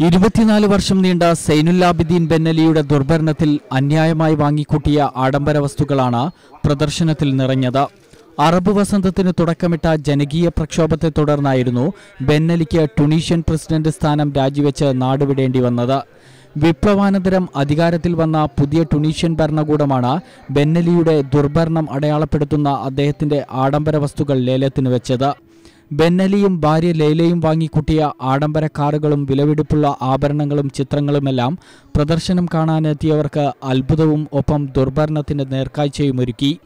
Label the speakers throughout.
Speaker 1: ഇരുപത്തിനാല് വർഷം നീണ്ട സൈനുല്ലാബിദ്ദീൻ ബെന്നലിയുടെ ദുർഭരണത്തിൽ അന്യായമായി വാങ്ങിക്കൂട്ടിയ ആഡംബര വസ്തുക്കളാണ് പ്രദർശനത്തിൽ നിറഞ്ഞത്. അറബ് വസന്തത്തിന് തുടക്കമിട്ട ജനകീയ പ്രക്ഷോഭത്തെ തുടർന്നായിരുന്നു ബെന്നലിക്ക് ടുണീഷ്യൻ പ്രസിഡന്റ് സ്ഥാനം രാജിവെച്ച് നാടുവിടേണ്ടി വന്നത്. വിപ്ലവാനന്തരം അധികാരത്തിൽ വന്ന പുതിയ ടുണീഷ്യൻ ഭരണകൂടമാണ് ബെന്നലിയുടെ ദുർഭരണം അടയാളപ്പെടുത്തുന്ന അദ്ദേഹത്തിന്റെ ആഡംബര വസ്തുക്കൾ ലേലത്തിന് വെച്ചത്. ബെന്നലിയും ഭാര്യ ലൈലയും വാങ്ങിക്കൂട്ടിയ ആഡംബര കാറുകളും വിലവെടുപ്പുള്ള ആഭരണങ്ങളും ചിത്രങ്ങളുമെല്ലാം പ്രദർശനം കാണാനെത്തിയവർക്ക് അത്ഭുതവും ഒപ്പം ദുർഭരണത്തിന്റെ നേർക്കാഴ്ചയും ഒരുക്കി.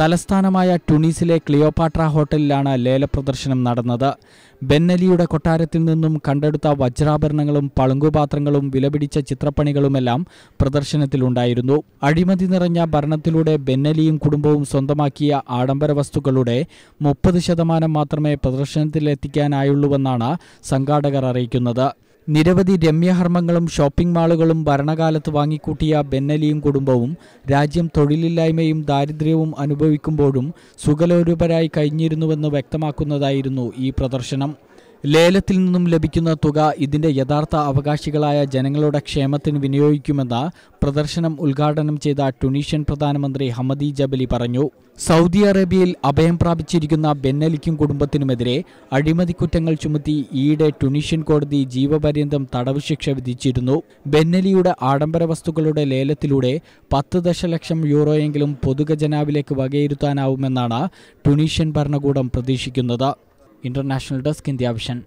Speaker 1: തലസ്ഥാനമായ ടുണീസിലെ ക്ലിയോപാട്ര ഹോട്ടലിലാണ് ലേലപ്രദർശനം നടന്നത്. ബെന്നലിയുടെ കൊട്ടാരത്തിൽ നിന്നും കണ്ടെടുത്ത വജ്രാഭരണങ്ങളും പളുങ്കുപാത്രങ്ങളും വിലപിടിച്ച ചിത്രപ്പണികളുമെല്ലാം പ്രദർശനത്തിലുണ്ടായിരുന്നു. അഴിമതി നിറഞ്ഞ ഭരണത്തിലൂടെ ബെന്നലിയും കുടുംബവും സ്വന്തമാക്കിയ ആഡംബര വസ്തുക്കളുടെ മുപ്പത് ശതമാനം മാത്രമേ പ്രദർശനത്തിലെത്തിക്കാനായുള്ളൂവെന്നാണ് സംഘാടകർ അറിയിക്കുന്നത്. നിരവധി രമ്യഹർമ്മങ്ങളും ഷോപ്പിംഗ് മാളുകളും ഭരണകാലത്ത് വാങ്ങിക്കൂട്ടിയ ബെന്നലിയും കുടുംബവും രാജ്യം തൊഴിലില്ലായ്മയും ദാരിദ്ര്യവും അനുഭവിക്കുമ്പോഴും സുഖലോരൂപരായി കഴിഞ്ഞിരുന്നുവെന്ന് വ്യക്തമാക്കുന്നതായിരുന്നു ഈ പ്രദർശനം. ലേലത്തിൽ നിന്നും ലഭിക്കുന്ന തുക ഇതിന്റെ യഥാർത്ഥ അവകാശികളായ ജനങ്ങളുടെ ക്ഷേമത്തിന് വിനിയോഗിക്കുമെന്ന് പ്രദർശനം ഉദ്ഘാടനം ചെയ്ത ടുണീഷ്യൻ പ്രധാനമന്ത്രി ഹമദി ജബലി പറഞ്ഞു. സൗദി അറേബ്യയിൽ അഭയം പ്രാപിച്ചിരിക്കുന്ന ബെന്നലിക്കും കുടുംബത്തിനുമെതിരെ അഴിമതി കുറ്റങ്ങൾ ചുമത്തി ഈയിടെ ടുണീഷ്യൻ കോടതി ജീവപര്യന്തം തടവ് ശിക്ഷ വിധിച്ചിരുന്നു. ബെന്നലിയുടെ ആഡംബര വസ്തുക്കളുടെ ലേലത്തിലൂടെ പത്ത് ദശലക്ഷം യൂറോയെങ്കിലും പൊതുഖജനാവിലേക്ക് വകയിരുത്താനാവുമെന്നാണ് ടുണീഷ്യൻ ഭരണകൂടം പ്രതീക്ഷിക്കുന്നത്. international desk in the option